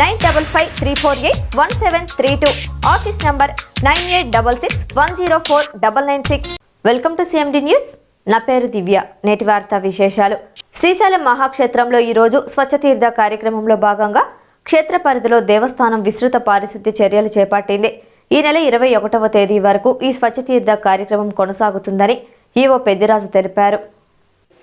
nine double five three four eight one seven three two. Office number nine eight double six one zero four double nine six. Welcome to CMD news. నా పేరు దివ్య. నేటి వార్తా విశేషాలు. శ్రీశైలం మహాక్షేత్రంలో ఈరోజు స్వచ్ఛతీర్థ కార్యక్రమంలో భాగంగా క్షేత్ర పరిధిలో దేవస్థానం విస్తృత పారిశుద్ధ్య చర్యలు చేపట్టింది. ఈ నెల ఇరవై ఒకటవ తేదీ వరకు ఈ స్వచ్ఛతీర్థ కార్యక్రమం కొనసాగుతుందని ఈవో పెద్దిరాజు తెలిపారు.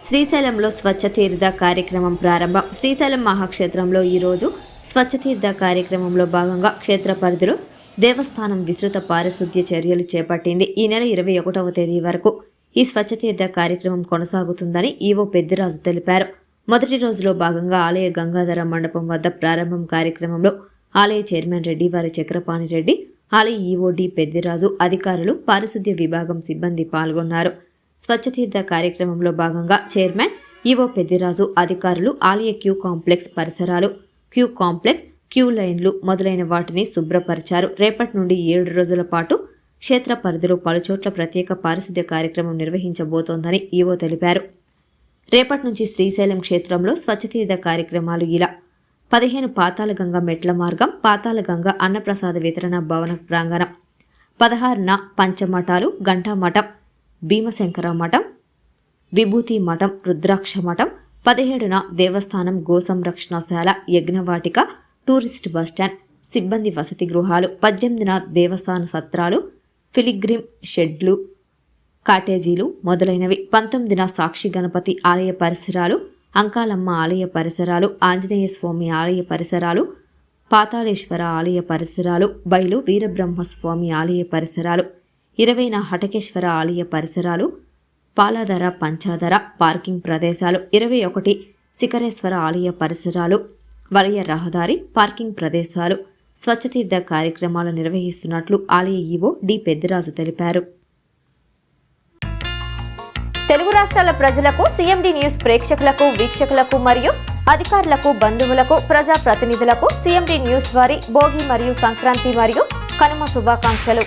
శ్రీశైలంలో స్వచ్ఛతీర్థ కార్యక్రమం ప్రారంభం. శ్రీశైలం మహాక్షేత్రంలో ఈరోజు స్వచ్ఛతీర్థ కార్యక్రమంలో భాగంగా క్షేత్ర పరిధిలో దేవస్థానం విస్తృత పారిశుద్ధ్య చర్యలు చేపట్టింది. ఈ నెల ఇరవై ఒకటవ తేదీ వరకు ఈ స్వచ్ఛతీర్థ కార్యక్రమం కొనసాగుతుందని ఈవో పెద్దిరాజు తెలిపారు. మొదటి రోజులో భాగంగా ఆలయ గంగాధర మండపం వద్ద ప్రారంభం కార్యక్రమంలో ఆలయ చైర్మన్ రెడ్డి వారి చక్రపాణి రెడ్డి ఆలయ ఈవో డి పెద్దిరాజు అధికారులు పారిశుద్ధ్య విభాగం సిబ్బంది పాల్గొన్నారు. స్వచ్ఛతీర్థ కార్యక్రమంలో భాగంగా చైర్మన్ ఈవో పెద్దిరాజు అధికారులు ఆలయ క్యూ కాంప్లెక్స్ పరిసరాలు క్యూ కాంప్లెక్స్ క్యూ లైన్లు మొదలైన వాటిని శుభ్రపరిచారు. రేపటి నుండి ఏడు రోజుల పాటు క్షేత్ర పరిధిలో పలుచోట్ల ప్రత్యేక పారిశుద్ధ్య కార్యక్రమం నిర్వహించబోతోందని ఈవో తెలిపారు. రేపటి నుంచి శ్రీశైలం క్షేత్రంలో స్వచ్ఛతీర్థ కార్యక్రమాలు ఇలా. పదిహేను పాతాళగంగ మెట్ల మార్గం పాతాళగంగ అన్నప్రసాద వితరణ భవన ప్రాంగణం పదహారున పంచమఠాలు ఘంటామఠం భీమశంకర మఠం విభూతి మఠం రుద్రాక్ష మఠం పదిహేడున దేవస్థానం గోసంరక్షణశాల యజ్ఞవాటిక టూరిస్ట్ బస్టాండ్ సిబ్బంది వసతి గృహాలు పద్దెనిమిదిన దేవస్థాన సత్రాలు ఫిలిగ్రిమ్ షెడ్లు కాటేజీలు మొదలైనవి పంతొమ్మిదిన సాక్షి గణపతి ఆలయ పరిసరాలు అంకాలమ్మ ఆలయ పరిసరాలు ఆంజనేయ స్వామి ఆలయ పరిసరాలు పాతాళేశ్వర ఆలయ పరిసరాలు బయలు వీరబ్రహ్మస్వామి ఆలయ పరిసరాలు ఇరవైన హటకేశ్వర ఆలయ పరిసరాలు పాలాధర పంచాధర పార్కింగ్ ప్రదేశాలు. ఇరవై ఒకటి శిఖరేశ్వర ఆలయ పరిసరాలు వలయ రహదారి పార్కింగ్ ప్రదేశాలు. స్వచ్ఛతీర్థ కార్యక్రమాలు నిర్వహిస్తున్నట్లు ఆలయ ఈవో డి పెద్దిరాజు తెలిపారు. తెలుగు రాష్ట్రాల ప్రజలకు సీఎండి న్యూస్ ప్రేక్షకులకు వీక్షకులకు మరియు అధికారులకు బంధువులకు ప్రజా ప్రతినిధులకు సిఎండి న్యూస్ వారి భోగి మరియు సంక్రాంతి మరియు కనుమ శుభాకాంక్షలు.